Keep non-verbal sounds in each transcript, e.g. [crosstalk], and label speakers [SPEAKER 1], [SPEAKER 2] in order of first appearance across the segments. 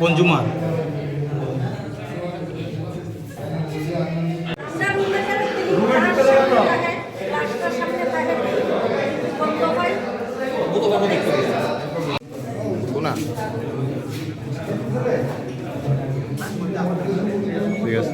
[SPEAKER 1] Consumer
[SPEAKER 2] না ঠিক আছে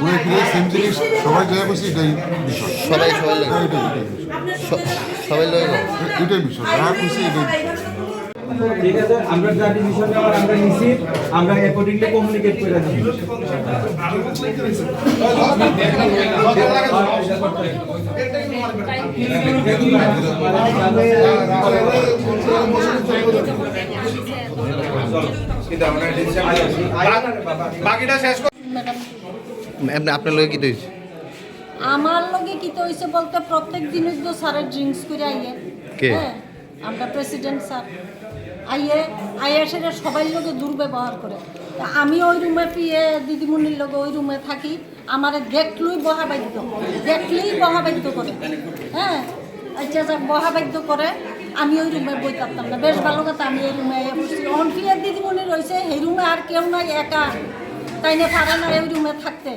[SPEAKER 3] ঘুরে ফিরে সেম জিনিস সবাই যা বসে এটাই বিষয়
[SPEAKER 2] সবাই সবাই সবাই লাগে
[SPEAKER 3] এটাই বিষয়। যা খুশি এটাই বিষয়।
[SPEAKER 4] ঠিক আছে আমরা যা ডিসিশন নেওয়ার আমরা নিছি আমরা অ্যাকর্ডিংলি কমিউনিকেট করে দিই
[SPEAKER 2] ম্যাম আপনার লগে কি হয়েছে?
[SPEAKER 5] আমার লগে কি তো হইছে বলতে প্রত্যেক দিনই তো স্যারের ড্রিঙ্কস করে আইয়ে।
[SPEAKER 2] কে?
[SPEAKER 5] হ্যাঁ, আমরা প্রেসিডেন্ট স্যার। আইয়ে আইয়ে সেটা সবাই লগে দুর্ব্যবহার করে। আমি ওই রুমে পিয়ে দিদিমণির লগে ওই রুমে থাকি, আমার দেখলুই বহা বাধ্য দেখলেই বহা বাধ্য করে। হ্যাঁ আচ্ছা বহা বাধ্য করে, আমি ওই রুমে বই থাকতাম না। বেশ ভালো কথা, আমি এই রুমে অনফিয়ার দিদিমণি রয়েছে, এই রুমে আর কেউ নাই, একা। তাইনে পারে না ওই রুমে থাকতে।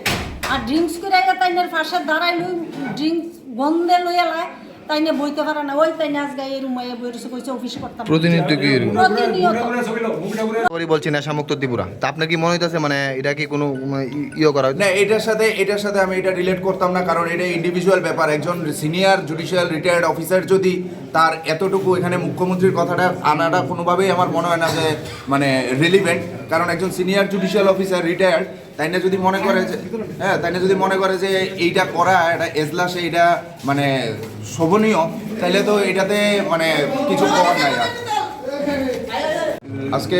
[SPEAKER 5] আর ড্রিঙ্কস করে তাইনের পাশে দাঁড়াই লই ড্রিঙ্কস গন্ধে লই বইতে পারে না। ওই বই রয়েছে কইছে অফিস করতাম।
[SPEAKER 2] প্রতিনিধিত্ব কি এরকম?
[SPEAKER 5] প্রতিনিয়ত।
[SPEAKER 2] বলছি ত্রিপুরা। তা আপনার কি মনে হইতেছে মানে এটা কি কোনো মানে, ইয়ে করা
[SPEAKER 6] না এটার সাথে এটার সাথে আমি এটা রিলেট করতাম না কারণ এটা ইন্ডিভিজুয়াল ব্যাপার। একজন সিনিয়র জুডিশিয়াল রিটায়ার্ড অফিসার যদি তার এতটুকু এখানে মুখ্যমন্ত্রীর কথাটা আনাটা কোনোভাবেই আমার মনে হয় না যে মানে রিলিভেন্ট কারণ একজন সিনিয়র জুডিশিয়াল অফিসার রিটায়ার্ড তাই না যদি মনে করে যে হ্যাঁ তাই না যদি মনে করে যে এইটা করা, এটা এজলাসে এটা মানে শোভনীয় তাহলে তো এটাতে মানে কিছু করার নাই আর। আজকে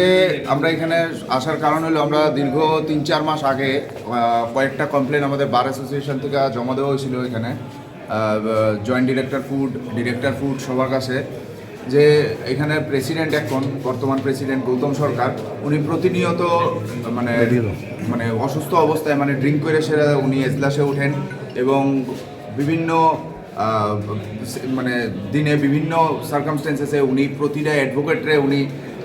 [SPEAKER 6] আমরা এখানে আসার কারণ হলো আমরা দীর্ঘ তিন চার মাস আগে কয়েকটা কমপ্লেন আমাদের বার অ্যাসোসিয়েশন থেকে জমা দেওয়া হয়েছিল এখানে। Joint director food director food সবার কাছে। যে এখানে প্রেসিডেন্ট এখন বর্তমান প্রেসিডেন্ট গৌতম সরকার উনি প্রতিনিয়ত মানে মানে অসুস্থ অবস্থায় মানে ড্রিঙ্ক করে সেরা উনি এজলাসে ওঠেন এবং বিভিন্ন মানে দিনে বিভিন্ন সার্কামস্টেন্সেসে উনি প্রতিটা অ্যাডভোকেটরে উনি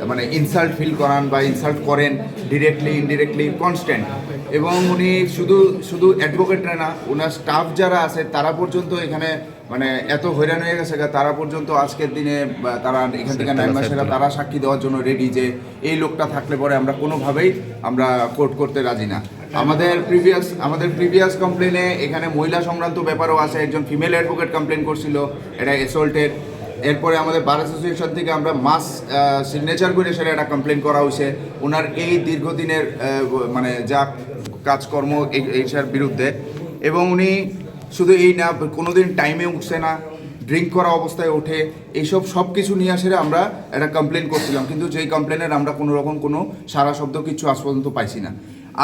[SPEAKER 6] মানে ইনসাল্ট ফিল করান বা ইনসাল্ট করেন ডিরেক্টলি ইনডিরেক্টলি কনস্ট্যান্ট এবং উনি শুধু শুধু অ্যাডভোকেটরা না ওনার স্টাফ যারা আছে তারা পর্যন্ত এখানে মানে এত হয়রান হয়ে গেছে তারা পর্যন্ত আজকের দিনে তারা এখান থেকে নাইম মাসেরা তারা সাক্ষী দেওয়ার জন্য রেডি যে এই লোকটা থাকলে পরে আমরা কোনোভাবেই আমরা কোর্ট করতে রাজি না। আমাদের প্রিভিয়াস আমাদের প্রিভিয়াস কমপ্লেনে এখানে মহিলা সংক্রান্ত ব্যাপারও আছে একজন ফিমেল অ্যাডভোকেট কমপ্লেন করছিল এটা অ্যাসল্টের এরপরে আমাদের বার অ্যাসোসিয়েশন থেকে আমরা মাস সিগনেচার করে সেটা একটা কমপ্লেন করা হয়েছে। ওনার এই দীর্ঘদিনের মানে যা কাজকর্ম এই- এইটার বিরুদ্ধে। এবং উনি শুধু এই না, কোনোদিন টাইমে উঠছে না ড্রিঙ্ক করা অবস্থায় ওঠে, এইসব সব কিছু নিয়ে আসে আমরা একটা কমপ্লেন করছিলাম, কিন্তু যেই কমপ্লেনের আমরা কোনো রকম কোনো সারা শব্দ কিছু আজ পর্যন্ত পাইছি না।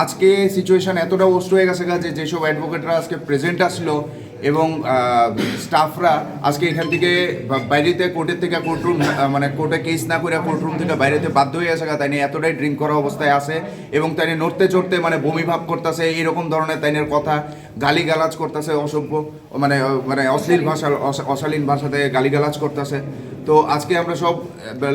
[SPEAKER 6] আজকে সিচুয়েশান এতটা ওস্ট হয়ে গেছে যে যেসব অ্যাডভোকেটরা আজকে প্রেজেন্ট আসলো এবং স্টাফরা আজকে এখান থেকে বাইরেতে কোর্টের থেকে কোর্টরুম মানে কোর্টে কেস না করে কোর্টরুম থেকে বাইরেতে বাধ্য হয়ে আসে তাই নিয়ে এতটাই ড্রিঙ্ক করা অবস্থায় আছে এবং তাই নিয়ে নড়তে চড়তে মানে বমি ভাব করতেছে এরকম ধরনের তাইনের কথা গালি গালাজ করতেছে অসভ্য মানে মানে অশ্লীল ভাষা অশালীন ভাষাতে গালি গালাজ করতেছে। তো আজকে আমরা সব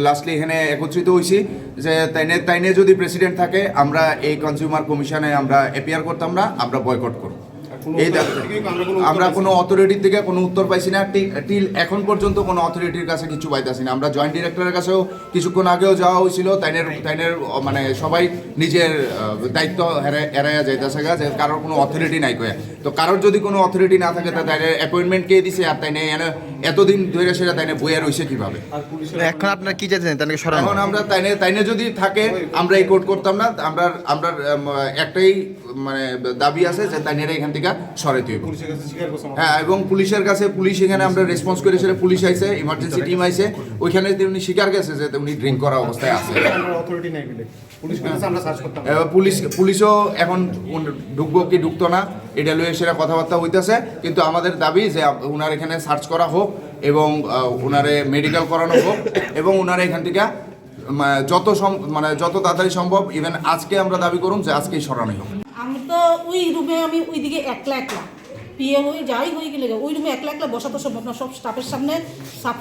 [SPEAKER 6] লাস্টলি এখানে একত্রিত হয়েছি যে তাইনে তাইনে যদি প্রেসিডেন্ট থাকে আমরা এই কনজিউমার কমিশনে আমরা এপিয়ার করতাম না আমরা বয়কট করব। এই আমরা কোনো অথরিটির থেকে কোনো উত্তর পাইছি না। টিল এখন পর্যন্ত কোনো অথরিটির কাছে কিছু পাইতেছি না। আমরা জয়েন্ট ডিরেক্টরের কাছেও কিছুক্ষণ আগেও যাওয়া হয়েছিল। তাইনের তাইনের মানে সবাই নিজের দায়িত্ব এড়াইয়া যাইতেছে গা যে কারোর কোনো অথরিটি নাই কয়ে। তো কারোর যদি কোনো অথরিটি না থাকে তাহলে অ্যাপয়েন্টমেন্ট কে দিছে? আর তাইনে এনে- এতদিন ধরে সেটা তাইনে বইয়া রয়েছে কীভাবে?
[SPEAKER 2] এখন আপনার কি চাইছেন? তাকে সরানো
[SPEAKER 6] এখন আমরা তাইনে তাইনে যদি থাকে আমরা এই কোর্ট করতাম না আমরা আমরা একটাই মানে দাবি আছে যে তাইনেরা এখান থেকে সরাইতে হইব। হ্যাঁ। এবং পুলিশের কাছে পুলিশ এখানে আমরা রেসপন্স করে সেটা পুলিশ আইছে ইমার্জেন্সি টিম আইছে ওইখানে উনি স্বীকার গেছে যে উনি ড্রিঙ্ক করা অবস্থায় আছে।
[SPEAKER 7] অথরিটি নাই
[SPEAKER 6] পুলিশ পুলিশও এখন ঢুকবো কি ঢুকতো না এটা লইয়ে সেটা কথাবার্তা হইতেছে। কিন্তু আমাদের দাবি যে ওনার এখানে সার্চ করা হোক এবং ওনারে মেডিকেল করানো হোক এবং উনারে এখান থেকে যত সম- মানে যত তাড়াতাড়ি সম্ভব ইভেন আজকে আমরা দাবি করুন যে আজকেই সরানো হোক।
[SPEAKER 5] আমি তো ওই রুমে আমি ওইদিকে একলা একলা। পিয়ে হয়ে যাই হয়ে গেলে ওই রুমে একলা একলা বসা তো সম্ভব না সব স্টাফের সামনে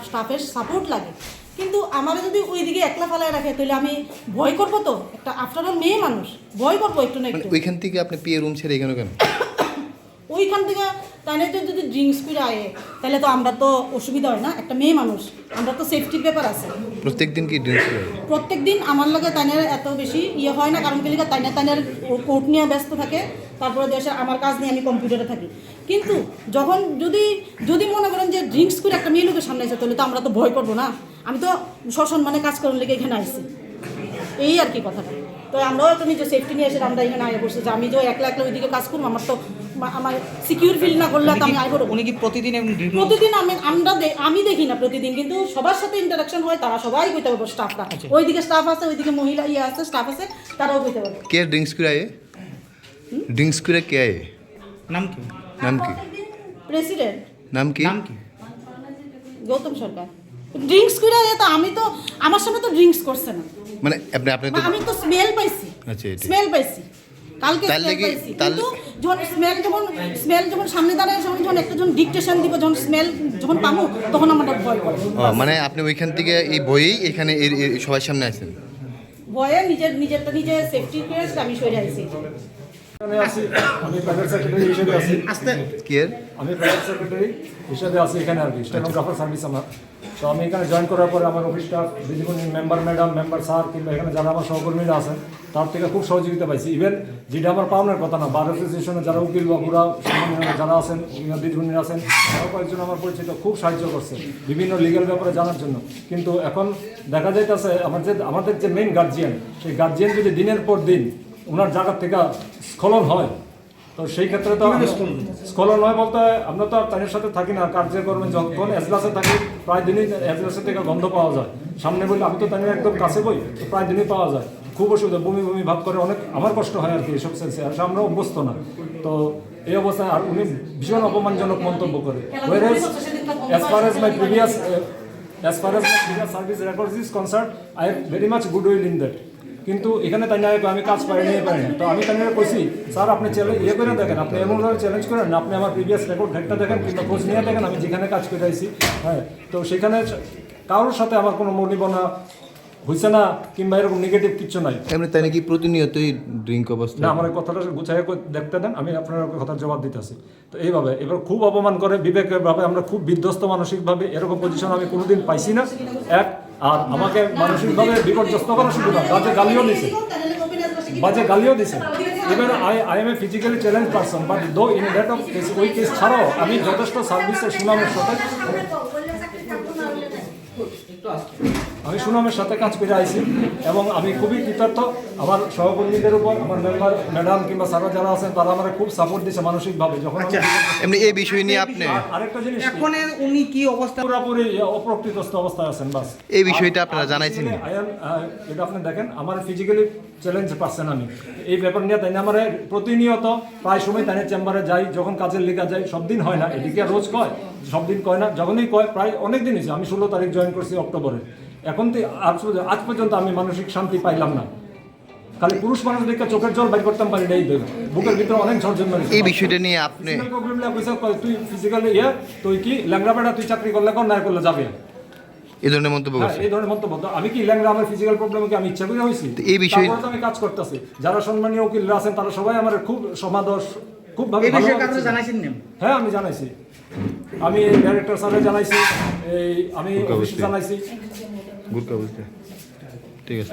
[SPEAKER 5] স্টাফের সাপোর্ট লাগে। কিন্তু আমার যদি ওইদিকে একলা ফেলায় রাখে তাহলে আমি ভয় করব তো? একটা আফটার অল মেয়ে মানুষ ভয় করব একটু না
[SPEAKER 2] মানে
[SPEAKER 5] একটু।
[SPEAKER 2] ওইখান থেকে আপনি পিয়ে রুম ছেড়ে এখানে কেন? [coughs]
[SPEAKER 5] ওইখান থেকে তাই তো যদি ড্রিঙ্কস করে আয়ে তাহলে তো আমরা তো অসুবিধা হয় না একটা মেয়ে মানুষ আমরা তো সেফটির ব্যাপার আছে।
[SPEAKER 2] প্রত্যেক দিন কি ড্রিঙ্কস
[SPEAKER 5] প্রত্যেক দিন আমার লাগে তাইনের এত বেশি ইয়ে হয় না কারণ কি লিখা তাইনা তাইনের কোর্ট নিয়ে ব্যস্ত থাকে তারপরে দেশে আমার কাজ নিয়ে আমি কম্পিউটারে থাকি। কিন্তু যখন যদি যদি মনে করেন যে ড্রিঙ্কস করে একটা মেয়ে লোকের সামনে আছে তাহলে তো আমরা তো ভয় করব না। আমি তো সসম্মানে কাজ করার লেগে এখানে আসছি। এই আর কি কথাটা। তো আমরাও তো নিজে সেফটি নিয়ে এসে আমরা এখানে আগে বসছি যে আমি যে একলা একলা ওইদিকে কাজ করব আমার তো আমার সিকিউর ফিল না করলে তো আমি আগে করব।
[SPEAKER 1] উনি কি প্রতিদিন
[SPEAKER 5] প্রতিদিন আমি আমরা আমি দেখি না প্রতিদিন কিন্তু সবার সাথে ইন্টারাকশন হয় তারা সবাই কইতে পারব স্টাফরা ওইদিকে স্টাফ আছে ওইদিকে মহিলা ইয়ে আছে স্টাফ আছে তারাও কইতে পারবে।
[SPEAKER 2] কে ড্রিঙ্কস করে আয়ে? ড্রিঙ্কস করে কে আয়ে?
[SPEAKER 1] নাম কি?
[SPEAKER 2] নাম কি?
[SPEAKER 5] প্রেসিডেন্ট।
[SPEAKER 2] নাম কি?
[SPEAKER 1] নাম কি?
[SPEAKER 5] গৌতম সরকার। ড্রিঙ্কস করে তো আমি তো আমার সামনে তো ড্রিঙ্কস করছে না।
[SPEAKER 2] মানে আপনি আপনি তো
[SPEAKER 5] আমি তো স্মেল পাইছি।
[SPEAKER 2] আচ্ছা,
[SPEAKER 5] স্মেল পাইছি। কালকে স্মেল পাইছি। কিন্তু যখন স্মেল যখন স্মেল যখন সামনে দাঁড়ায় যখন যখন একটা যখন ডিকটেশন দিব যখন স্মেল যখন পামু তখন আমার ভয় করে
[SPEAKER 2] মানে আপনি ওইখান থেকে এই বইয়েই এখানে সবার সামনে আসেন
[SPEAKER 5] ভয়ে নিজের নিজেরটা নিজে সেফটি কেস আমি সরে আইছি।
[SPEAKER 7] আমি আছি আমি প্রাইভেট সেক্রেটারি হিসেবে আছি। আমি প্রাইভেট সেক্রেটারি হিসেবে আছি এখানে আর কি স্টেনোগ্রাফার সার্ভিস আমার। তো আমি এখানে জয়েন করার পরে আমার অফিস স্টাফ দিদিমণি মেম্বার ম্যাডাম মেম্বার স্যার কিংবা এখানে যারা আমার সহকর্মীরা আছেন তার থেকে খুব সহযোগিতা পাইছি। ইভেন যেটা আমার পাওনার কথা না বার অ্যাসোসিয়েশনে যারা উকিল বাবুরা যারা আছেন দিদিমণিরা আছেন তারাও কয়েকজন আমার পরিচিত খুব সাহায্য করছে বিভিন্ন লিগ্যাল ব্যাপারে জানার জন্য। কিন্তু এখন দেখা যাইতেছে আমার যে আমাদের যে মেইন গার্জিয়ান সেই গার্জিয়ান যদি দিনের পর দিন ওনার জায়গা থেকে স্খলন হয়। তো সেই ক্ষেত্রে তো স্খলন হয়? বলতে আমরা তো আর তাদের সাথে থাকি না কার্যক্রমে যখন এজলাসে থাকি প্রায় দিনই এজলাসে থেকে গন্ধ পাওয়া যায়। সামনে বললে আমি তো তাদের একদম কাছে বই প্রায় দিনই পাওয়া যায়। খুব অসুবিধা বমি বমি ভাব করে অনেক আমার কষ্ট হয় আর কি এসব সেন্সে আর আমরা অভ্যস্ত না। তো এই অবস্থায় আর উনি ভীষণ অপমানজনক মন্তব্য করে। As far as my previous as far as my previous service records is concerned, I have very much goodwill in that. কিন্তু এখানে তাই না আমি কাজ পাই নিয়ে পারি তো আমি তাই কইছি স্যার আপনি চ্যালেঞ্জ ইয়ে করে দেখেন আপনি এমনভাবে চ্যালেঞ্জ করেন আপনি আমার প্রিভিয়াস রেকর্ড ঘেটটা দেখেন কিংবা খোঁজ নিয়ে দেখেন আমি যেখানে কাজ করে আইছি হ্যাঁ। তো সেখানে কারোর সাথে আমার কোনো মনিবনা হয়েছে না কিংবা এরকম নেগেটিভ কিছু নাই।
[SPEAKER 2] এমনি তাই নাকি প্রতিনিয়তই ড্রিঙ্ক অবস্থা?
[SPEAKER 7] না আমার কথাটা গুছাই দেখতে দেন আমি আপনার কথার জবাব দিতেছি। তো এইভাবে এবার খুব অপমান করে বিবেকের ভাবে আমরা খুব বিধ্বস্ত মানসিকভাবে এরকম পজিশন আমি কোনোদিন পাইছি না। এক আর আমাকে মানসিকভাবে বিপর্যস্ত করা শুরু না বাজে গালিও দিছে। বাজে গালিও দিছে। এবার I I am a physically challenge person but though in that of case ওই কেস ছাড়াও আমি যথেষ্ট সার্ভিসের সুনামের সাথে আমি সুনামের সাথে কাজ করে আইছি এবং আমি খুবই কৃতার্থ আমার সহকর্মীদের উপর আমার মেম্বার ম্যাডাম কিংবা স্যাররা যারা আছেন তারা আমার খুব সাপোর্ট দিয়েছে মানসিকভাবে। যখন
[SPEAKER 2] এমনি এই বিষয় নিয়ে আপনি
[SPEAKER 7] আরেকটা জিনিস
[SPEAKER 1] এখন উনি কি অবস্থা?
[SPEAKER 7] পুরোপুরি অপ্রকৃতস্থ অবস্থায় আছেন বাস।
[SPEAKER 2] এই বিষয়টা আপনারা জানাইছেন।
[SPEAKER 7] এটা আপনি দেখেন আমার ফিজিক্যালি চ্যালেঞ্জ পাচ্ছেন আমি। এই ব্যাপার নিয়ে তাই না আমার প্রতিনিয়ত প্রায় সময় তাই চেম্বারে যাই যখন কাজের লেখা যাই সব দিন হয় না। এদিকে রোজ কয় সব দিন কয় না যখনই কয় প্রায় অনেক দিন হয়েছে। আমি ষোলো তারিখ জয়েন করছি অক্টোবরে। এখন তো আজ পর্যন্ত- আজ পর্যন্ত আমি মানসিক শান্তি পাইলাম না। খালি পুরুষ মানুষ দেখে চোখের জল বাইর করতাম পারি না এই। বুকের ভিতরে অনেক ঝড় জন্ম
[SPEAKER 2] এই বিষয়টা নিয়ে আপনি
[SPEAKER 7] তুই ফিজিক্যালি ইয়ে তুই কি ল্যাংড়া বেড়া তুই চাকরি করলে কর না করলে যাবে।
[SPEAKER 2] এই ধরনের মন্তব্য
[SPEAKER 7] হ্যাঁ,
[SPEAKER 2] করছেন
[SPEAKER 7] এই ধরনের মন্তব্য। আমি কি ল্যাংরা আমার ফিজিক্যাল প্রবলেম কি আমি ইচ্ছা করে হয়েছি
[SPEAKER 2] তো এই বিষয়ে-
[SPEAKER 7] আমি কাজ করতেছি। যারা সম্মানীয় উকিলরা আছেন তারা সবাই আমার খুব সমাদর খুব ভাবে
[SPEAKER 1] এই বিষয়ে কাছে জানাইছেন
[SPEAKER 7] হ্যাঁ আমি জানাইছি। আমি ডাইরেক্টর স্যারে জানাইছি। এই আমি অফিসে জানাইছি।
[SPEAKER 2] গুরকা বুঝতে ঠিক আছে।